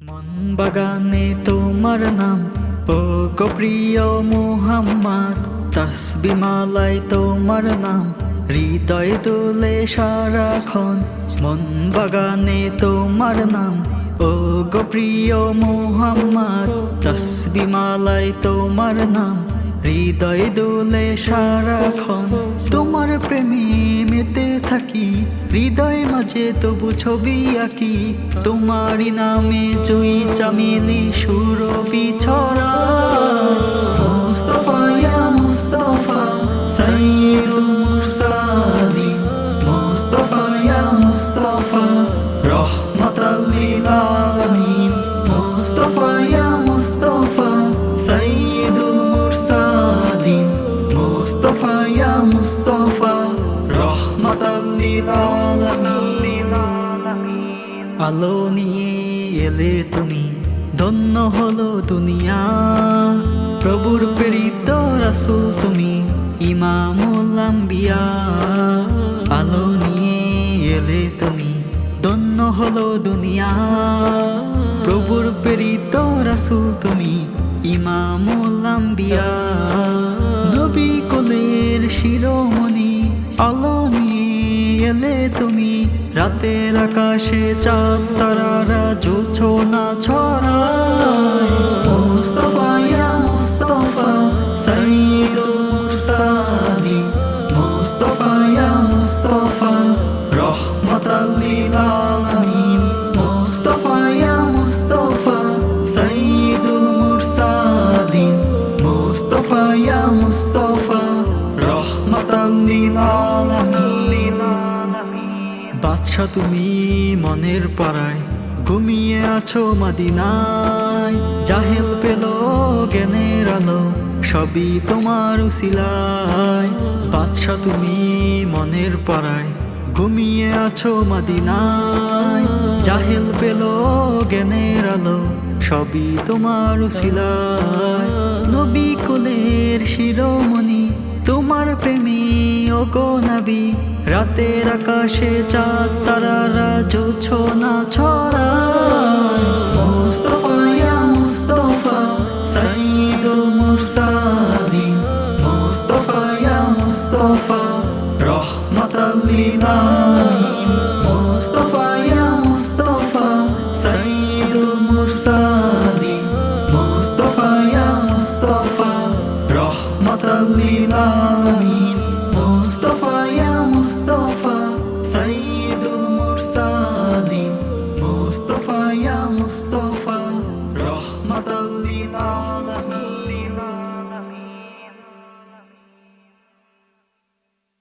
মন বাগানে তোমার নাম। ও গো প্রিয় মোহাম্মদ, তসবি মালাই তোমার নাম। হৃদয় দোলে সারাক্ষণ মন বাগানে তোমার নাম। ও গো প্রিয় মোহাম্মদ, তসবি মালাই তোমার নাম। হৃদয় দোলে সারাক্ষণ তোমার প্রেমে মেতে থাকি। মাঝে তবু ছবি আঁকি। তোমারই নামে জুই চামিলি সুর ছড়া। মুস্তফা ইয়া মুস্তফা, সাইয়্যিদুল মুরসালিন মুস্তফা ইয়া মুস্তফা লিল আলামিন। মুস্তফা আলো নিয়ে এলে তুমি, ধন্য হলো দুনিয়া। প্রভুর প্রেরিত রাসূল তুমি, ইমামুল আলো নিয়ে এলে তুমি, ধন্য হলো দুনিয়া। প্রভুর প্রেরিত রাসূল তুমি, ইমামুল আম্বিয়া। নবী কোলের শিরোমণি, আলো নিয়ে এলে তুমি রাতের আকাশে চাঁদ, তারারা জোছো না ছড়ায়। মুস্তফা ইয়া মুস্তফা সাইয়্যিদুল মুরসালিন। মুস্তফা ইয়া মুস্তফা আলামিন। মুস্তফা বাদশা তুমি মনের পাড়ায় ঘুমিয়ে আছো মাদিনায়। জাহেল পেল জ্ঞানের আলো, সবই তোমার উসিলায়। বাদশা তুমি মনের পাড়ায় ঘুমিয়ে আছো মাদিনায়। জাহেল পেল জ্ঞানের আলো, সবই তোমার উসিলায়। নবী কুলের শিরোমণি, তোমার প্রেমী গো নবী, রাতের আকাশে চাঁদ, তারারা জোছো না ছড়ায়। মুস্তফা ইয়া মুস্তফা সাইয়্যিদুল মুরসালিন মুস্তফা ইয়া মুস্তফা রহমাতাল লিল আলামিন মুস্তফা ইয়া মুস্তফা সাইয়্যিদুল মুরসালিন